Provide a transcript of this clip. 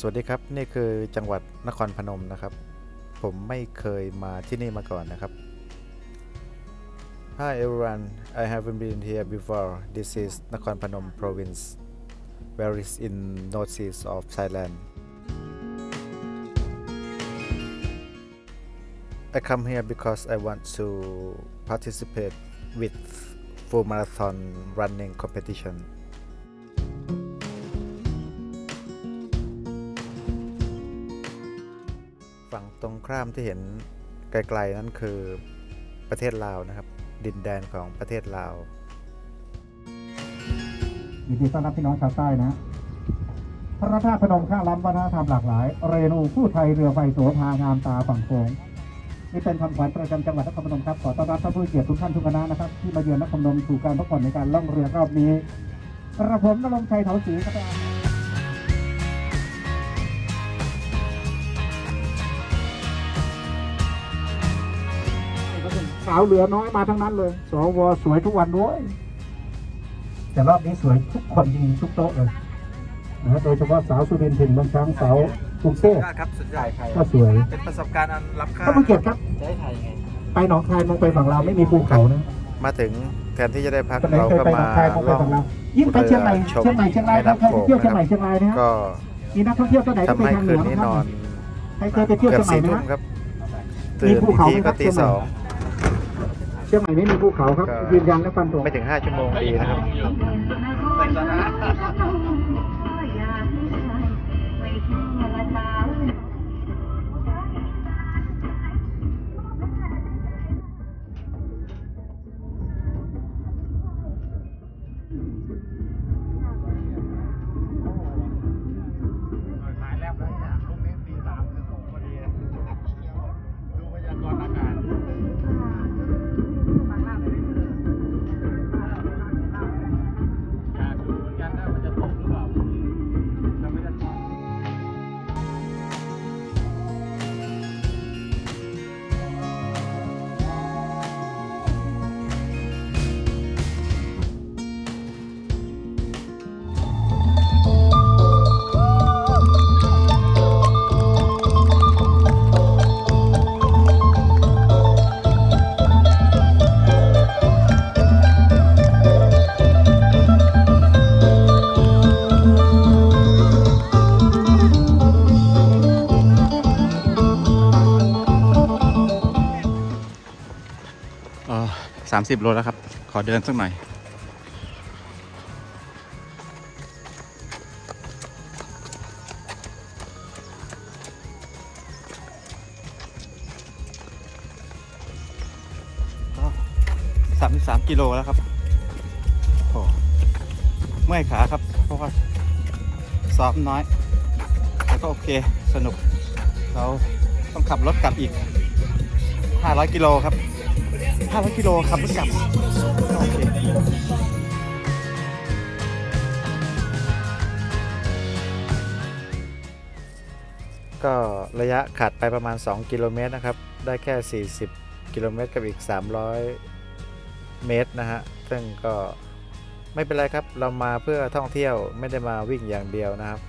สวัสดีครับ นี่คือจังหวัดนครพนมนะครับ ผมไม่เคยมาที่นี่มาก่อนนะครับ Hi everyone I haven't been here before This is Nakhon Phanom province where is in northeast of Thailand I come here because I want to participate with full marathon running competition รงข้ามที่เห็นไกลๆนั่นคือประเทศลาวนะครับ ดินแดนของประเทศลาวยินดีต้อนรับพี่น้องชาวใต้นะ พระธาตุพนมข้าล้ำวัฒนธรรมหลากหลาย เรนูผู้ไทยเรือไฟโสภางามตาฝั่งโขงนี่เป็นคำขวัญประจำจังหวัดนครพนมครับขอต้อนรับท่านผู้เกียรติทุกท่านทุกคณะนะครับที่มาเยือนนครพนมสู่การพักผ่อนในการล่องเรือรอบนี้กระผมนรงชัยเถาศรีครับ สาวเหลือน้อยมาทั้งนั้นเลย สวสวยทุกวันด้วยแต่รอบนี้สวยทุกคนจริงๆทุกโต๊ะเลยนะโดยเฉพาะสาวสุรินทร์ถิ่นเมืองช้างสาวกรุงเทพครับสุดยอดก็สวย เป็นประสบการณ์อันล้ำค่าท่านผู้เกียรติครับใช้ไทยไงไปหนองคายมองไปฝั่งเราวไม่มีภูเขานะมาถึงแทนที่จะได้พักคนไหนเราเคยก็ไปหนมาองคายมองไปล่องฝั่งเราวยิ่งไปเชียงใหม่ชมเชียงใหม่เชียงรายครับใครไปเที่ยวเชียงใหม่เชียงรายนะฮะก็มีนักท่องเที่ยวตัวไหนที่ทำไปให้ทางเหคืนืนอนี้นะคนรับอนใครเคยไปเที่ยวเกือเชียบงใหม่สี่ไหมทุ่มฮะครับมีตื่นภูอีกเขาทีไหมครัก็บตีสอง เชียงใหม่ไม่มีภูเขาครับ ยืนยันและฟันธงไม่ถึงห้าชั่วโมงดีนะครับ 30 โลแล้วครับ ขอเดินสักหน่อย สามสามกิโลแล้วครับโอ้เมื่อยขาครับ เพราะว่าซ้อมน้อย แต่ก็โอเค สนุก เราต้องขับรถกลับอีก 500 กิโลครับ 500กิโลขับรถกลับโอเคก็ระยะขาดไปประมาณ 2 กิโลเมตรนะครับ ได้แค่ 40 กิโลเมตรกับอีก 300 เมตรนะฮะ ซึ่งก็ไม่เป็นไรครับ เรามาเพื่อท่องเที่ยวไม่ได้มาวิ่งอย่างเดียวนะครับ